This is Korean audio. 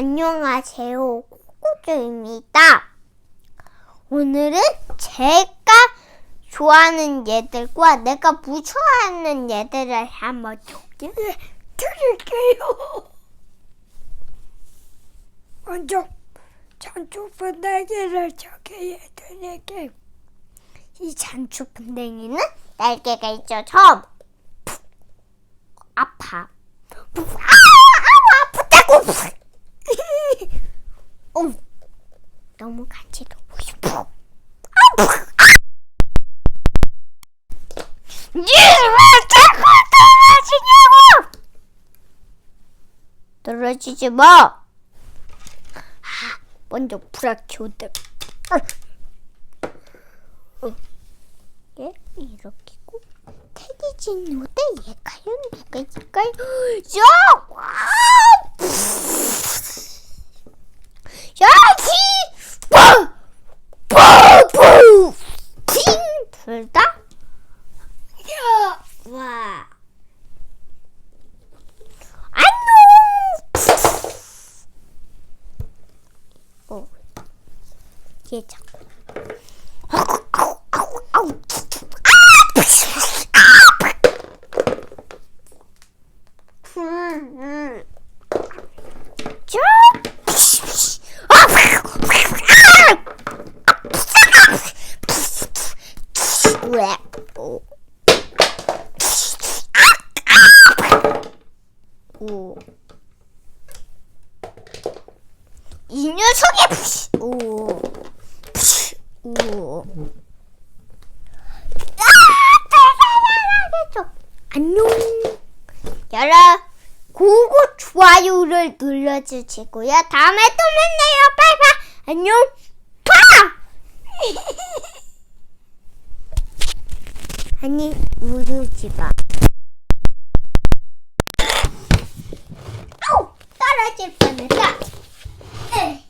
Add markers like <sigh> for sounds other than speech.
안녕하세요. 코코조입니다. 오늘은 제가 좋아하는 얘들과 내가 무서워하는 얘들을 한번 소개해 드릴게요. 먼저 잔초분내기를 소개해 드릴게요. 이 잔초분댕이는 날개가 있죠. 저 푹, 아파. 푹, 아, 아, 아프다고. 어, 너무 간지러워. 푹. 아, 푹. 아. 니왜 자꾸 떨어지냐고! 떨어지지 마. 아, 먼저 불아키우들. 예, 이렇게고 태기진 요대 얘가요 누가 있을까요? 야! 와! 여기! 뽀! 뽀! 뽀! 핑! 둘 다? 야! 와! 안녕! 어, 얘 자꾸 아우 아우 이 녀석이 오. 오. 아, 안녕. 여러 구독 좋아요를 눌러주시고요. 다음에 또 만나요. 바이바이. 안녕. 파. <laughs> 아니 울지 마. arate până. Da. Eh.